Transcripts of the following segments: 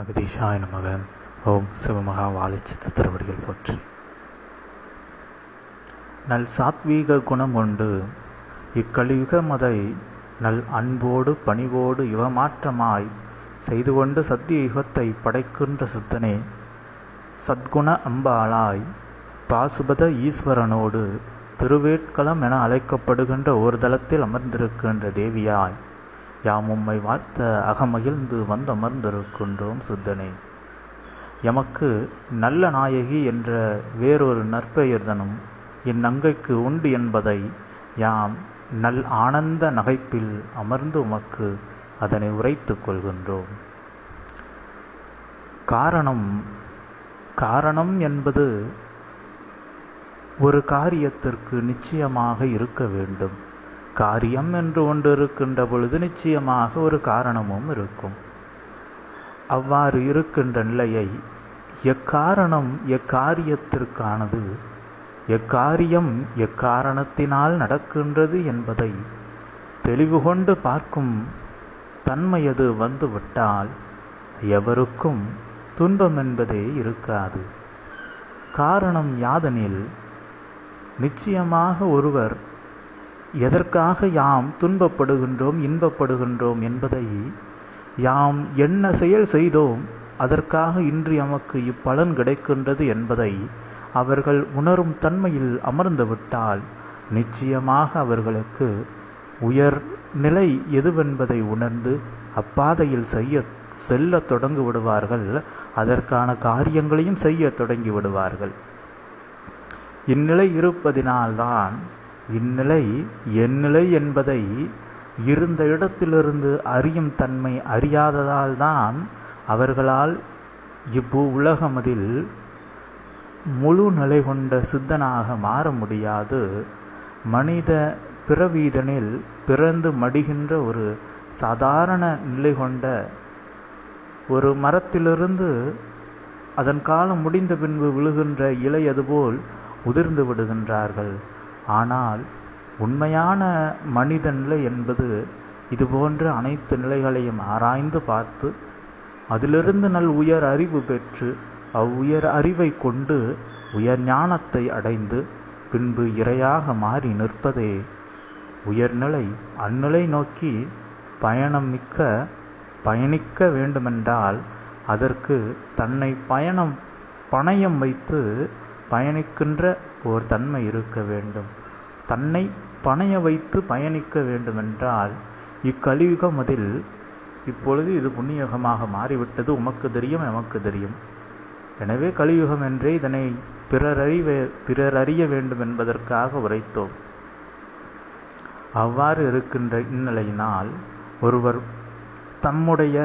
அகதீஷாய நமக. ஓம் சிவமகா வாலிச்சித்து திருவடிகள் போற்றி. நல் சாத்வீக குணம் கொண்டு இக்கலியுக மதை நல் அன்போடு பணிவோடு யுகமாற்றமாய் செய்து கொண்டு சத்திய யுகத்தை படைக்கின்ற சித்தனே சத்குண அம்பாளாய் பாசுபத ஈஸ்வரனோடு திருவேட்களம் என அழைக்கப்படுகின்ற ஒரு தளத்தில் அமர்ந்திருக்கின்ற தேவியாய் யாம் உம்மை வாழ்த்த அகமகிழ்ந்து வந்த அமர்ந்திருக்கின்றோம் சித்தனே. எமக்கு நல்ல நாயகி என்ற வேறொரு நற்பெயர்தனும் என் அங்கைக்கு உண்டு என்பதை யாம் நல் ஆனந்த நகைப்பில் அமர்ந்து உமக்கு அதனை உரைத்து கொள்கின்றோம். காரணம் காரணம் என்பது ஒரு காரியத்திற்கு நிச்சயமாக இருக்க வேண்டும். காரியம் என்று ஒன்று இருக்கின்ற பொழுது நிச்சயமாக ஒரு காரணமும் இருக்கும். அவ்வாறு இருக்கின்ற நிலையை எக்காரணம் எக்காரியத்திற்கானது எக்காரியம் எக்காரணத்தினால் நடக்கின்றது என்பதை தெளிவு கொண்டு பார்க்கும் தன்மையது வந்துவிட்டால் எவருக்கும் துன்பம் என்பதே இருக்காது. காரணம் யாதெனில் நிச்சயமாக ஒருவர் எதற்காக யாம் துன்பப்படுகின்றோம் இன்பப்படுகின்றோம் என்பதை யாம் என்ன செயல் செய்தோம் அதற்காக இன்று எமக்கு இப்பலன் கிடைக்கின்றது என்பதை அவர்கள் உணரும் தன்மையில் அமர்ந்துவிட்டால் நிச்சயமாக அவர்களுக்கு உயர் நிலை எதுவென்பதை உணர்ந்து அப்பாதையில் செய்ய செல்ல தொடங்கி விடுவார்கள் அதற்கான காரியங்களையும் செய்ய தொடங்கி விடுவார்கள் இந்நிலை இருப்பதினால்தான் இந்நிலை எந்நிலை என்பதை இருந்த இடத்திலிருந்து அறியும் தன்மை அறியாததால்தான் அவர்களால் இவ்வு உலகமதில் முழு நிலை கொண்ட சித்தனாக மாற முடியாது. மனித பிறவீதனில் பிறந்து மடிகின்ற ஒரு சாதாரண நிலை கொண்ட ஒரு மரத்திலிருந்து அதன் காலம் முடிந்த பின்பு விழுகின்ற இலை அதுபோல் உதிர்ந்து விடுகின்றார்கள். ஆனால் உண்மையான மனித நிலை என்பது இதுபோன்ற அனைத்து நிலைகளையும் ஆராய்ந்து பார்த்து அதிலிருந்து நல் உயர் அறிவு பெற்று அவ்வுயர் அறிவை கொண்டு உயர் ஞானத்தை அடைந்து பின்பு இரையாக மாறி நிற்பதே உயர்நிலை. அந்நிலை நோக்கி பயணம் மிக்க பயணிக்க வேண்டுமென்றால் அதற்கு தன்னை பயணம் பணயம் வைத்து பயணிக்கின்ற ஒரு தன்மை இருக்க வேண்டும். தன்னை பணைய வைத்து பயணிக்க வேண்டுமென்றால் இக்கலியுகம் அதில் இப்பொழுது இது புண்ணியகமாக மாறிவிட்டது. உமக்கு தெரியும் எமக்கு தெரியும். எனவே கலியுகம் என்றே இதனை பிறரறிவே பிறரறிய வேண்டும் என்பதற்காக உரைத்தோம். அவ்வாறு இருக்கின்ற இந்நிலையினால் ஒருவர் தம்முடைய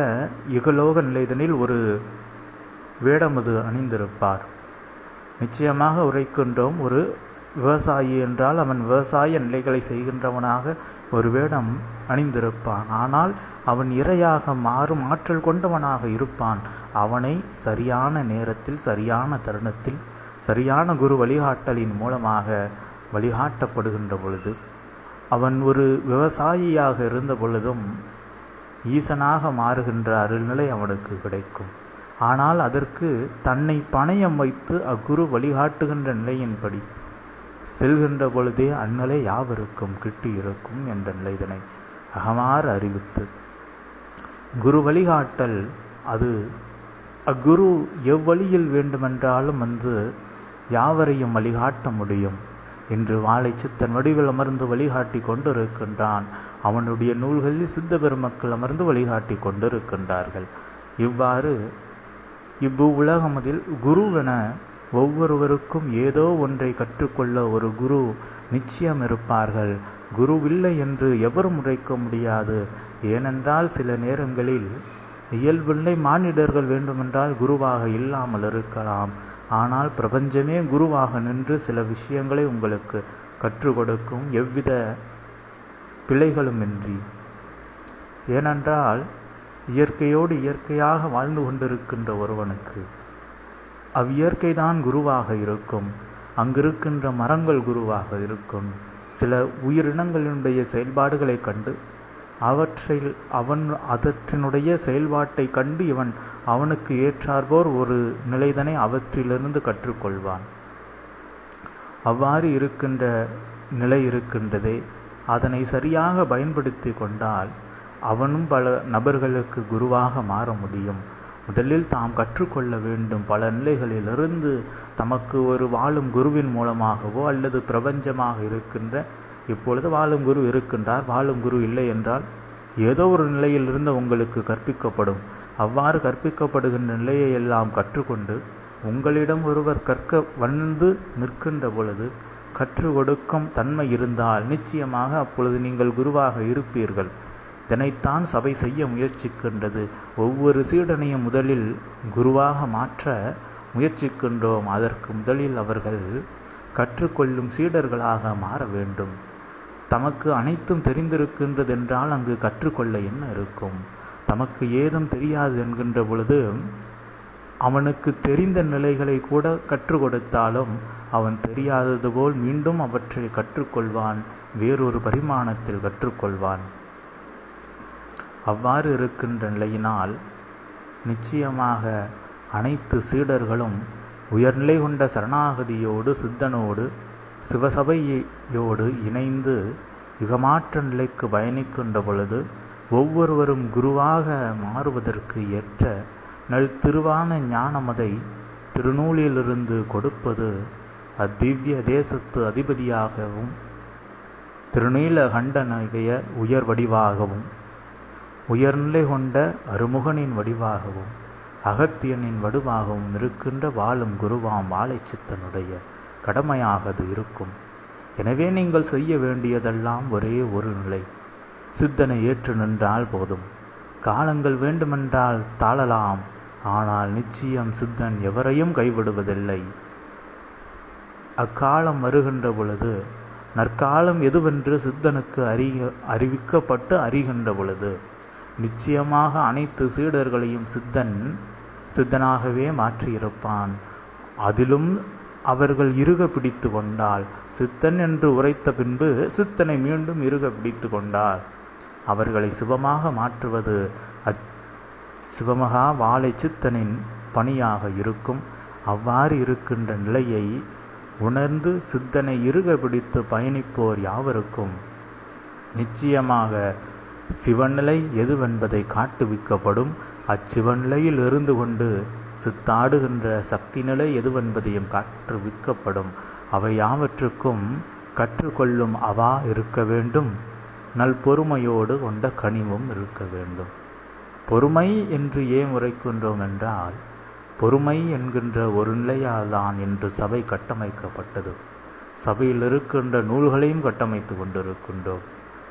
இகலோக நிலைதனில் ஒரு வேடமது அணிந்திருப்பார். நிச்சயமாக உரைக்கின்றோம் ஒரு விவசாயி என்றால் அவன் விவசாய நிலைகளை செய்கின்றவனாக ஒரு வேடம் அணிந்திருப்பான். ஆனால் அவன் இரையாக மாறும் ஆற்றல் கொண்டவனாக இருப்பான். அவனை சரியான நேரத்தில் சரியான தருணத்தில் சரியான குரு வழிகாட்டலின் மூலமாக வழிகாட்டப்படுகின்ற பொழுது அவன் ஒரு விவசாயியாக இருந்த பொழுதும் ஈசனாக மாறுகின்ற அருள்நிலை அவனுக்கு கிடைக்கும். ஆனால் அதற்கு தன்னை பணயம் வைத்து அக்குரு வழிகாட்டுகின்ற நிலையின்படி செல்கின்ற பொழுதே அந்நிலை யாவருக்கும் கிட்டி இருக்கும் என்ற நிலைதனை அகமாறு அறிவித்து. குரு வழிகாட்டல் அது. அக்குரு எவ்வழியில் வேண்டுமென்றாலும் வந்து யாவரையும் வழிகாட்ட முடியும் என்று வாழை சித்தன் வடிவில் அமர்ந்து வழிகாட்டி கொண்டிருக்கின்றான். அவனுடைய நூல்களில் சித்த பெருமக்கள் அமர்ந்து வழிகாட்டி கொண்டிருக்கின்றார்கள். இவ்வாறு இவ்வு உலகமதில் குருவென ஒவ்வொருவருக்கும் ஏதோ ஒன்றை கற்றுக்கொள்ள ஒரு குரு நிச்சயம் இருப்பார்கள். குருவில்லை என்று எவரும் உரைக்க முடியாது. ஏனென்றால் சில நேரங்களில் இயல்பில்லை மானிடர்கள் வேண்டுமென்றால் குருவாக இல்லாமல் இருக்கலாம். ஆனால் பிரபஞ்சமே குருவாக நின்று சில விஷயங்களை உங்களுக்கு கற்றுக் கொடுக்கும் எவ்வித பிழைகளுமின்றி. ஏனென்றால் இயற்கையோடு இயற்கையாக வாழ்ந்து கொண்டிருக்கின்ற ஒருவனுக்கு அவ்வியற்கைதான் குருவாக இருக்கும். அங்கிருக்கின்ற மரங்கள் குருவாக இருக்கும். சில உயிரினங்களினுடைய செயல்பாடுகளை கண்டு அவற்றில் அவன் அதற்றினுடைய செயல்பாட்டை கண்டு இவன் அவனுக்கு ஏற்றார்போர் ஒரு நிலைதனை அவற்றிலிருந்து கற்றுக்கொள்வான். அவ்வாறு இருக்கின்ற நிலை இருக்கின்றதே. அதனை சரியாக பயன்படுத்தி கொண்டால் அவனும் பல நபர்களுக்கு குருவாக மாற முடியும். முதலில் தாம் கற்றுக்கொள்ள வேண்டும். பல நிலைகளிலிருந்து தமக்கு ஒரு வாழும் குருவின் மூலமாகவோ அல்லது பிரபஞ்சமாக இருக்கின்ற இப்பொழுது வாழும் குரு இருக்கின்றார் வாழும் குரு இல்லை என்றால் ஏதோ ஒரு நிலையிலிருந்து உங்களுக்கு கற்பிக்கப்படும். அவ்வாறு கற்பிக்கப்படுகின்ற நிலையை எல்லாம் கற்றுக்கொண்டு உங்களிடம் ஒருவர் கற்க வந்து நிற்கின்ற பொழுது கற்றுக் கொடுக்கும் தன்மை இருந்தால் நிச்சயமாக அப்பொழுது நீங்கள் குருவாக இருப்பீர்கள். இதனைத்தான் சபை செய்ய முயற்சிக்கின்றது. ஒவ்வொரு சீடனையும் முதலில் குருவாக மாற்ற முயற்சிக்கின்றோம். அதற்கு முதலில் அவர்கள் கற்றுக்கொள்ளும் சீடர்களாக மாற வேண்டும். தமக்கு அனைத்தும் தெரிந்திருக்கின்றதென்றால் அங்கு கற்றுக்கொள்ள என்ன இருக்கும்? தமக்கு ஏதும் தெரியாது என்கின்ற பொழுது அவனுக்கு தெரிந்த நிலைகளை கூட கற்றுக் கொடுத்தாலும் அவன் தெரியாதது போல் மீண்டும் அவற்றை கற்றுக்கொள்வான் வேறொரு பரிமாணத்தில் கற்றுக்கொள்வான். அவ்வாறு இருக்கின்ற நிலையினால் நிச்சயமாக அனைத்து சீடர்களும் உயர்நிலை கொண்ட சரணாகதியோடு சித்தனோடு சிவசபையோடு இணைந்து யுகமாற்ற நிலைக்கு பயணிக்கின்ற பொழுது ஒவ்வொருவரும் குருவாக மாறுவதற்கு ஏற்ற நல் திருவான ஞானமதை திருநூலிலிருந்து கொடுப்பது அத்திவ்ய தேசத்து அதிபதியாகவும் திருநீல கண்டனுடைய உயர் வடிவாகவும் உயர்நிலை கொண்ட அருமுகனின் வடிவாகவும் அகத்தியனின் வடிவாகவும் இருக்கின்ற வாழும் குருவாம் வாழைச்சித்தனுடைய சித்தனுடைய அது இருக்கும். எனவே நீங்கள் செய்ய வேண்டியதெல்லாம் ஒரே ஒரு நிலை சித்தனை ஏற்று நின்றால் போதும். காலங்கள் வேண்டுமென்றால் தாழலாம் ஆனால் நிச்சயம் சித்தன் எவரையும் கைவிடுவதில்லை. அக்காலம் வருகின்ற பொழுது நற்காலம் எதுவென்று சித்தனுக்கு அறிய அறிவிக்கப்பட்டு அறிகின்ற பொழுது நிச்சயமாக அனைத்து சீடர்களையும் சித்தன் சித்தனாகவே மாற்றியிருப்பான். அதிலும் அவர்கள் இறுக பிடித்து கொண்டால் சித்தன் என்று உரைத்த பின்பு சித்தனை மீண்டும் இறுக பிடித்து கொண்டார் அவர்களை சிவமாக மாற்றுவது அச் சிவமகா வாழை சித்தனின் பணியாக இருக்கும். அவ்வாறு இருக்கின்ற நிலையை உணர்ந்து சித்தனை இறுக பிடித்து பயணிப்போர் யாவருக்கும்? நிச்சயமாக சிவநிலை எதுவென்பதை காட்டுவிக்கப்படும். அச்சிவநிலையில் இருந்து கொண்டு சித்தாடுகின்ற சக்தி நிலை எதுவென்பதையும் காற்றுவிக்கப்படும். அவை யாவற்றுக்கும் கற்றுக்கொள்ளும் அவா இருக்க வேண்டும். நல் பொறுமையோடு கொண்ட கனிவும் இருக்க வேண்டும். பொறுமை என்று ஏன் உரைக்கின்றோம் என்றால் பொறுமை என்கின்ற ஒரு நிலையால்தான் இன்று சபை கட்டமைக்கப்பட்டது. சபையில் இருக்கின்ற நூல்களையும் கட்டமைத்து கொண்டிருக்கின்றோம்.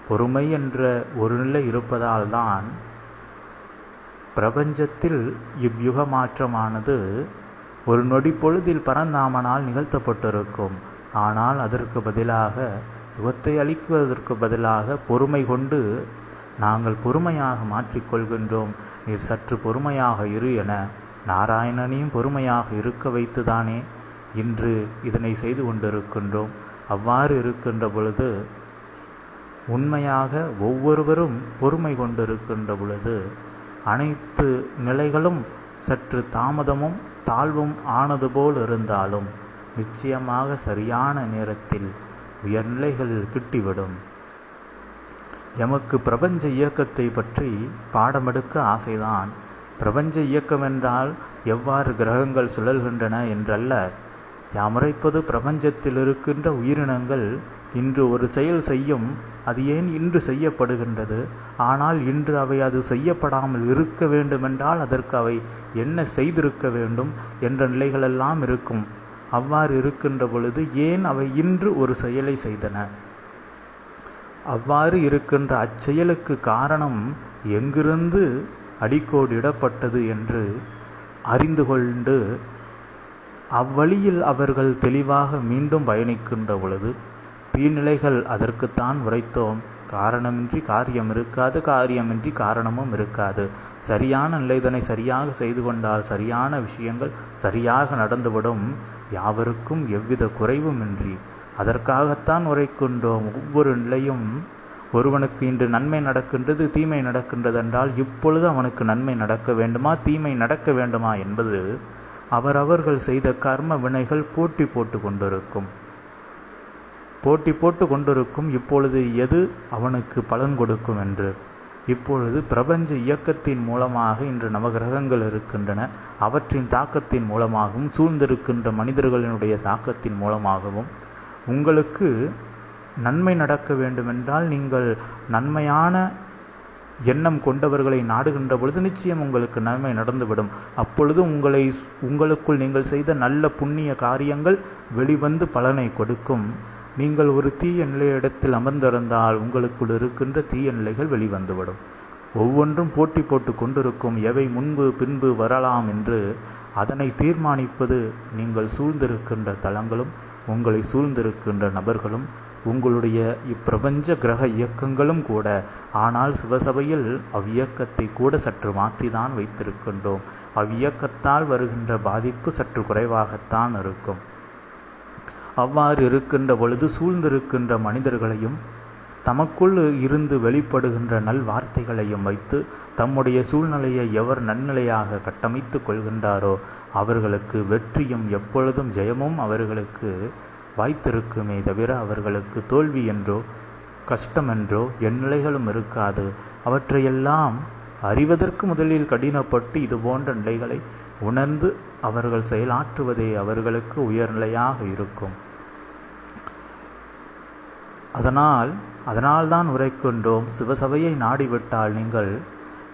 பொறுமை என்ற ஒரு நிலை இருப்பதால்தான் பிரபஞ்சத்தில் இவ்யுக மாற்றமானது ஒரு நொடி பொழுதில் பரந்தாமனால் நிகழ்த்தப்பட்டிருக்கும். ஆனால் அதற்கு பதிலாக யுகத்தை அளிக்குவதற்கு பதிலாக பொறுமை கொண்டு நாங்கள் பொறுமையாக மாற்றிக்கொள்கின்றோம் நீர் சற்று பொறுமையாக இரு என நாராயணனையும் பொறுமையாக இருக்க வைத்துதானே இன்று இதனை செய்து கொண்டிருக்கின்றோம். அவ்வாறு இருக்கின்ற பொழுது உண்மையாக ஒவ்வொருவரும் பொறுமை கொண்டிருக்கின்ற பொழுது அனைத்து நிலைகளும் சற்று தாமதமும் தாழ்வும் ஆனது போல் இருந்தாலும் நிச்சயமாக சரியான நேரத்தில் உயர்நிலைகள் கிட்டிவிடும். எமக்கு பிரபஞ்ச இயக்கத்தை பற்றி பாடமெடுக்க ஆசைதான். பிரபஞ்ச இயக்கம் என்றால் எவ்வாறு கிரகங்கள் சுழல்கின்றன என்றல்ல. யாமுரைப்பது பிரபஞ்சத்தில் இருக்கின்ற உயிரினங்கள் இன்று ஒரு செயல் செய்யும் அது ஏன் இன்று செய்யப்படுகின்றது? ஆனால் இன்று அவை அது செய்யப்படாமல் இருக்க வேண்டுமென்றால் அதற்கு அவை என்ன செய்திருக்க வேண்டும் என்ற நிலைகளெல்லாம் இருக்கும். அவ்வாறு இருக்கின்ற பொழுது ஏன் அவை இன்று ஒரு செயலை செய்தன? அவ்வாறு இருக்கின்ற அச்செயலுக்கு காரணம் எங்கிருந்து அடிக்கோடிடப்பட்டது என்று அறிந்து கொண்டு அவ்வழியில் அவர்கள் தெளிவாக மீண்டும் பயணிக்கின்ற பொழுது தீநிலைகள் அதற்குத்தான் உரைத்தோம். காரணமின்றி காரியம் இருக்காது காரியமின்றி காரணமும் இருக்காது. சரியான நிலைதனை சரியாக செய்து கொண்டால் சரியான விஷயங்கள் சரியாக நடந்துவிடும். யாவருக்கும் எவ்வித குறைவுமின்றி. அதற்காகத்தான் உரைக்கின்றோம். ஒவ்வொரு நிலையும் ஒருவனுக்கு இன்று நன்மை நடக்கின்றது தீமை நடக்கின்றது என்றால் இப்பொழுது அவனுக்கு நன்மை நடக்க வேண்டுமா தீமை நடக்க வேண்டுமா என்பது அவரவர்கள் செய்த கர்ம வினைகள் போட்டி போட்டு கொண்டிருக்கும். போட்டி போட்டு கொண்டிருக்கும் இப்பொழுது எது அவனுக்கு பலன் கொடுக்கும் என்று? இப்பொழுது பிரபஞ்ச இயக்கத்தின் மூலமாக இன்று நவகிரகங்கள் இருக்கின்றன. அவற்றின் தாக்கத்தின் மூலமாகவும் சூழ்ந்திருக்கின்ற மனிதர்களினுடைய தாக்கத்தின் மூலமாகவும் உங்களுக்கு நன்மை நடக்க வேண்டுமென்றால் நீங்கள் நன்மையான எண்ணம் கொண்டவர்களை நாடுகின்ற பொழுது நிச்சயம் உங்களுக்கு நன்மை நடந்துவிடும். அப்பொழுது உங்களை உங்களுக்குள் நீங்கள் செய்த நல்ல புண்ணிய காரியங்கள் வெளிவந்து பலனை கொடுக்கும். நீங்கள் ஒரு தீய நிலையிடத்தில் அமர்ந்திருந்தால் உங்களுக்குள் இருக்கின்ற தீய நிலைகள் வெளிவந்துவிடும். ஒவ்வொன்றும் போட்டி போட்டு கொண்டிருக்கும் எவை முன்பு பின்பு வரலாம் என்று அதனை தீர்மானிப்பது நீங்கள் சூழ்ந்திருக்கின்ற தளங்களும் உங்களை சூழ்ந்திருக்கின்ற நபர்களும் உங்களுடைய இப்பிரபஞ்ச கிரக இயக்கங்களும் கூட. ஆனால் சிவசபையில் அவ்வியக்கத்தை கூட சற்று மாற்றிதான் வைத்திருக்கின்றோம். அவ்வியக்கத்தால் வருகின்ற பாதிப்பு சற்று குறைவாகத்தான் இருக்கும். அவ்வாறு இருக்கின்ற பொழுது சூழ்ந்திருக்கின்ற மனிதர்களையும் தமக்குள் இருந்து வெளிப்படுகின்ற நல் வார்த்தைகளையும் வைத்து தம்முடைய சூழ்நிலையை எவர் நன்னிலையாக கட்டமைத்து கொள்கின்றாரோ அவர்களுக்கு வெற்றியும் எப்பொழுதும் ஜெயமும் அவர்களுக்கு வாய்த்திருக்குமே தவிர அவர்களுக்கு தோல்வி என்றோ கஷ்டமென்றோ எந்நிலைகளும் இருக்காது. அவற்றையெல்லாம் அறிவதற்கு முதலில் கடினப்பட்டு இது போன்ற நிலைகளை உணர்ந்து அவர்கள் செயலாற்றுவதே அவர்களுக்கு உயர்நிலையாக இருக்கும். அதனால் அதனால்தான் உரைக்கொண்டோம் சிவசபையை நாடிவிட்டால் நீங்கள்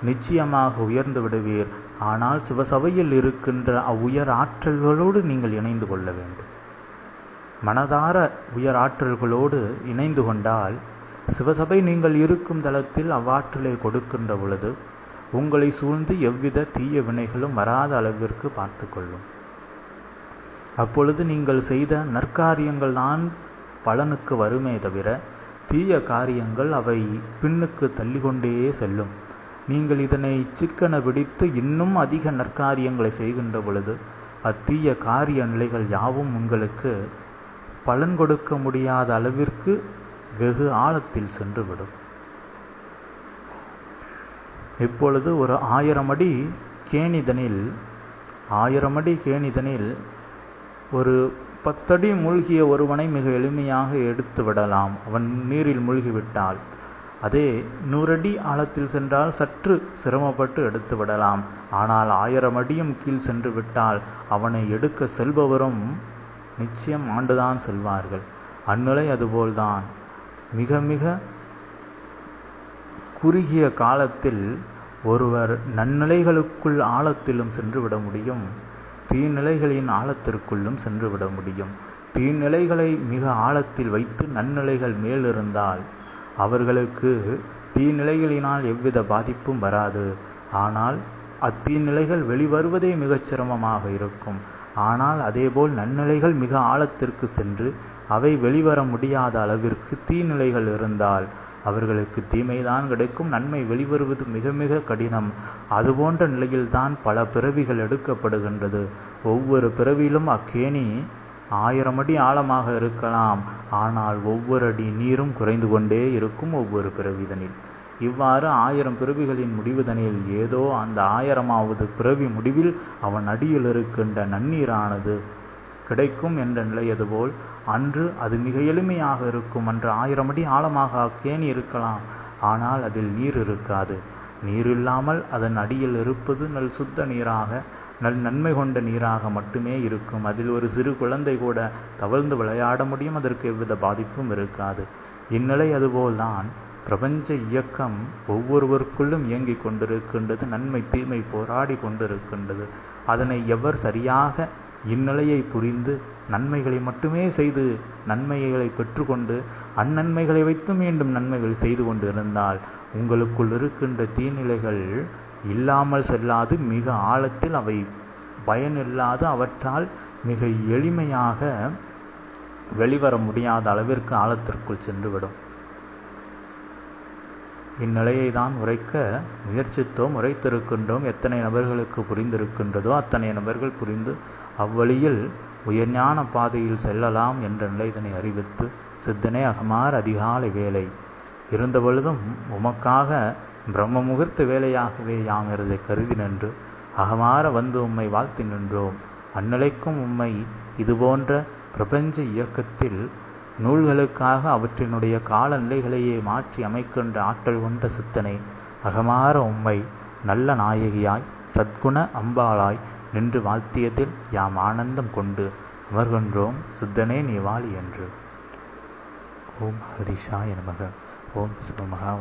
நிச்சயமாக உயர்ந்து விடுவீர். ஆனால் சிவசபையில் இருக்கின்ற அவ்வுயர் ஆற்றல்களோடு நீங்கள் இணைந்து கொள்ள வேண்டும். மனதார உயர் ஆற்றல்களோடு இணைந்து கொண்டால் சிவசபை நீங்கள் இருக்கும் தளத்தில் அவ்வாற்றலை கொடுக்கின்ற பொழுது உங்களை சூழ்ந்து எவ்வித தீய வினைகளும் வராத அளவிற்கு பார்த்து கொள்ளும் அப்பொழுது நீங்கள் செய்த நற்காரியங்கள் தான் பலனுக்கு வருமே தவிர தீய காரியங்கள் அவை பின்னுக்கு தள்ளிக்கொண்டே செல்லும். நீங்கள் இதனை சிக்கன பிடித்து இன்னும் அதிக நற்காரியங்களை செய்கின்ற பொழுது அத்தீய காரிய நிலைகள் யாவும் உங்களுக்கு பலன் கொடுக்க முடியாத அளவிற்கு வெகு ஆழத்தில் சென்றுவிடும். இப்பொழுது ஒரு ஆயிரம் அடி கேணிதனில் ஆயிரம் அடி கேணிதனில் ஒரு பத்தடி மூழ்கிய ஒருவனை மிக எளிமையாக எடுத்து விடலாம். அவன் நீரில் மூழ்கிவிட்டால். அதே நூறடி ஆழத்தில் சென்றால் சற்று சிரமப்பட்டு எடுத்து விடலாம். ஆனால் ஆயிரம் அடியும் கீழ் சென்று விட்டால் அவனை எடுக்க செல்பவரும் நிச்சயம் ஆண்டுதான் செல்வார்கள். அந்நிலை அதுபோல்தான். மிக மிக குறுகிய காலத்தில் ஒருவர் நன்னிலைகளுக்குள் ஆழத்திலும் சென்றுவிட முடியும் தீநிலைகளின் ஆழத்திற்குள்ளும் சென்றுவிட முடியும். தீநிலைகளை மிக ஆழத்தில் வைத்து நன்னிலைகள் மேலிருந்தால் அவர்களுக்கு தீநிலைகளினால் எவ்வித பாதிப்பும் வராது. ஆனால் அத்தீநிலைகள் வெளிவருவதே மிகச் சிரமமாக இருக்கும். ஆனால் அதேபோல் நன்னிலைகள் மிக ஆழத்திற்கு சென்று அவை வெளிவர முடியாத அளவிற்கு தீநிலைகள் இருந்தால் அவர்களுக்கு தீமைதான் கிடைக்கும் நன்மை வெளிவருவது மிக மிக கடினம். அதுபோன்ற நிலையில்தான் பல பிறவிகள் எடுக்கப்படுகின்றது. ஒவ்வொரு பிறவியிலும் அக்கேணி ஆயிரம் அடி ஆழமாக இருக்கலாம். ஆனால் ஒவ்வொரு அடி நீரும் குறைந்து கொண்டே இருக்கும் ஒவ்வொரு பிறவிதனில். இவ்வாறு ஆயிரம் பிறவிகளின் முடிவுதனில் ஏதோ அந்த ஆயிரமாவது பிறவி முடிவில் அவன் அடியில் இருக்கின்ற நன்னீரானது கிடைக்கும் என்ற நிலையது போல் அன்று அது மிக எளிமையாக இருக்கும் அன்று ஆயிரம் அடி ஆழமாக கேணி இருக்கலாம். ஆனால் அதில் நீர் இருக்காது. நீர் இல்லாமல் அதன் அடியில் இருப்பது நல் சுத்த நீராக நல் நன்மை கொண்ட நீராக மட்டுமே இருக்கும். அதில் ஒரு சிறு குழந்தை கூட தவழ்ந்து விளையாட முடியும். அதற்கு எவ்வித பாதிப்பும் இருக்காது. இந்நிலை அதுபோல்தான் பிரபஞ்ச இயக்கம் ஒவ்வொருவருக்குள்ளும் இயங்கிக் கொண்டிருக்கின்றது. நன்மை தீமை போராடி கொண்டிருக்கின்றது. அதனை எவர் சரியாக இந்நிலையை புரிந்து நன்மைகளை மட்டுமே செய்து நன்மைகளை பெற்றுக்கொண்டு அந்நன்மைகளை வைத்து மீண்டும் நன்மைகள் செய்து கொண்டு இருந்தால் உங்களுக்குள் இருக்கின்ற தீநிலைகள் இல்லாமல் செல்லாது மிக ஆழத்தில் அவை பயனில்லாது அவற்றால் மிக எளிமையாக வெளிவர முடியாத அளவிற்கு ஆழத்திற்குள் சென்றுவிடும். இந்நிலையை தான் உரைக்க முயற்சித்தோம் உரைத்திருக்கின்றோம். எத்தனை நபர்களுக்கு புரிந்திருக்கின்றதோ அத்தனை நபர்கள் புரிந்து அவ்வழியில் உயர்ஞான பாதையில் செல்லலாம் என்ற நிலைதனை அறிவித்து சித்தனே அகமார் அதிகாலை வேலை. இருந்தபொழுதும் உமக்காக பிரம்ம முகூர்த்த வேலையாகவே யாம் இருதை கருதி நின்று அகமாற வந்து உம்மை வாழ்த்தி நின்றோம். அந்நிலைக்கும் உம்மை இதுபோன்ற பிரபஞ்ச இயக்கத்தில் நூல்களுக்காக அவற்றினுடைய கால நிலைகளையே மாற்றி அமைக்கின்ற ஆற்றல் கொண்ட சித்தனை அகமாற உம்மை நல்ல நாயகியாய் சத்குண அம்பாளாய் நின்று வாழ்த்தியதில் யாம் ஆனந்தம் கொண்டு அமர்கின்றோம் சித்தனே நீ வாழி என்று. ஓம் ஹரிஷாய நமக. ஓம் சிவ மகா